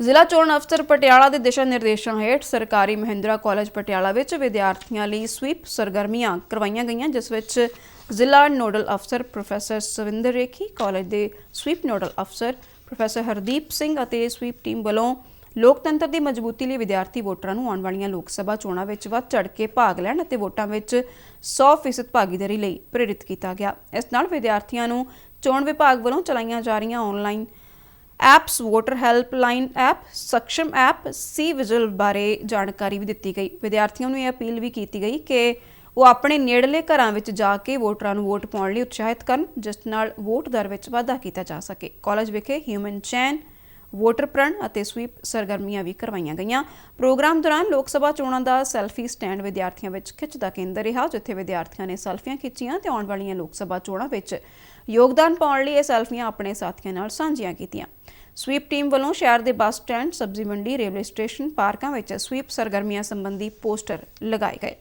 ਜ਼ਿਲ੍ਹਾ ਚੋਣ ਅਫਸਰ ਪਟਿਆਲਾ ਦੇ ਦਿਸ਼ਾ ਨਿਰਦੇਸ਼ਾਂ ਹੇਠ ਸਰਕਾਰੀ ਮਹਿੰਦਰਾ ਕਾਲਜ ਪਟਿਆਲਾ ਵਿੱਚ ਵਿਦਿਆਰਥੀਆਂ ਲਈ ਸਵੀਪ ਸਰਗਰਮੀਆਂ ਕਰਵਾਈਆਂ ਗਈਆਂ, ਜਿਸ ਵਿੱਚ ਜ਼ਿਲ੍ਹਾ ਨੋਡਲ ਅਫਸਰ ਪ੍ਰੋਫੈਸਰ ਸਵਿੰਦਰ ਰੇਖੀ, ਕਾਲਜ ਦੇ ਸਵੀਪ ਨੋਡਲ ਅਫਸਰ ਪ੍ਰੋਫੈਸਰ ਹਰਦੀਪ ਸਿੰਘ ਅਤੇ ਸਵੀਪ ਟੀਮ ਵੱਲੋਂ ਲੋਕਤੰਤਰ ਦੀ ਮਜ਼ਬੂਤੀ ਲਈ ਵਿਦਿਆਰਥੀ ਵੋਟਰਾਂ ਨੂੰ ਆਉਣ ਵਾਲੀਆਂ ਲੋਕ ਸਭਾ ਚੋਣਾਂ ਵਿੱਚ ਵੱਧ ਚੜ੍ਹ ਕੇ ਭਾਗ ਲੈਣ ਅਤੇ ਵੋਟਾਂ ਵਿੱਚ 100% ਭਾਗੀਦਾਰੀ ਲਈ ਪ੍ਰੇਰਿਤ ਕੀਤਾ ਗਿਆ। ਇਸ ਨਾਲ ਵਿਦਿਆਰਥੀਆਂ ਨੂੰ ਚੋਣ ਵਿਭਾਗ ਵੱਲੋਂ ਚਲਾਈਆਂ ਜਾ ਰਹੀਆਂ online apps, voter helpline app Saksham app, C vigil ਬਾਰੇ ਜਾਣਕਾਰੀ ਵੀ ਦਿੱਤੀ ਗਈ। ਵਿਦਿਆਰਥੀਆਂ ਨੂੰ ਇਹ ਅਪੀਲ ਵੀ ਕੀਤੀ ਗਈ ਕਿ ਉਹ ਆਪਣੇ ਨੇੜਲੇ ਘਰਾਂ ਵਿੱਚ ਜਾ ਕੇ ਵੋਟਰਾਂ ਨੂੰ ਵੋਟ ਪਾਉਣ ਲਈ ਉਤਸ਼ਾਹਿਤ ਕਰਨ, ਜਿਸ ਨਾਲ ਵੋਟ ਦਰ ਵਿੱਚ ਵਾਧਾ ਕੀਤਾ ਜਾ ਸਕੇ। ਕਾਲਜ ਵਿਖੇ ਹਿਊਮਨ ਚੈਨ ਵੋਟਰ ਪ੍ਰਣ ਅਤੇ ਸਵੀਪ ਸਰਗਰਮੀਆਂ ਵੀ ਕਰਵਾਈਆਂ ਗਈਆਂ। ਪ੍ਰੋਗਰਾਮ ਦੌਰਾਨ ਲੋਕ ਸਭਾ ਚੋਣਾਂ ਦਾ ਸੈਲਫੀ ਸਟੈਂਡ ਵਿਦਿਆਰਥੀਆਂ ਵਿੱਚ ਖਿੱਚ ਦਾ ਕੇਂਦਰ ਰਿਹਾ, ਜਿੱਥੇ ਵਿਦਿਆਰਥੀਆਂ ਨੇ ਸੈਲਫੀਆਂ ਖਿੱਚੀਆਂ ਤੇ ਆਉਣ ਵਾਲੀਆਂ ਲੋਕ ਸਭਾ ਚੋਣਾਂ ਵਿੱਚ ਯੋਗਦਾਨ ਪਾਉਣ ਲਈ ਇਹ ਸੈਲਫੀਆਂ ਆਪਣੇ ਸਾਥੀਆਂ ਨਾਲ ਸਾਂਝੀਆਂ ਕੀਤੀਆਂ। ਸਵੀਪ ਟੀਮ ਵੱਲੋਂ ਸ਼ਹਿਰ ਦੇ ਬੱਸ ਸਟੈਂਡ, ਸਬਜ਼ੀ ਮੰਡੀ, ਰੇਲਵੇ ਸਟੇਸ਼ਨ ਪਾਰਕਾਂ ਵਿੱਚ ਸਵੀਪ ਸਰਗਰਮੀਆਂ ਸੰਬੰਧੀ ਪੋਸਟਰ ਲਗਾਏ ਗਏ।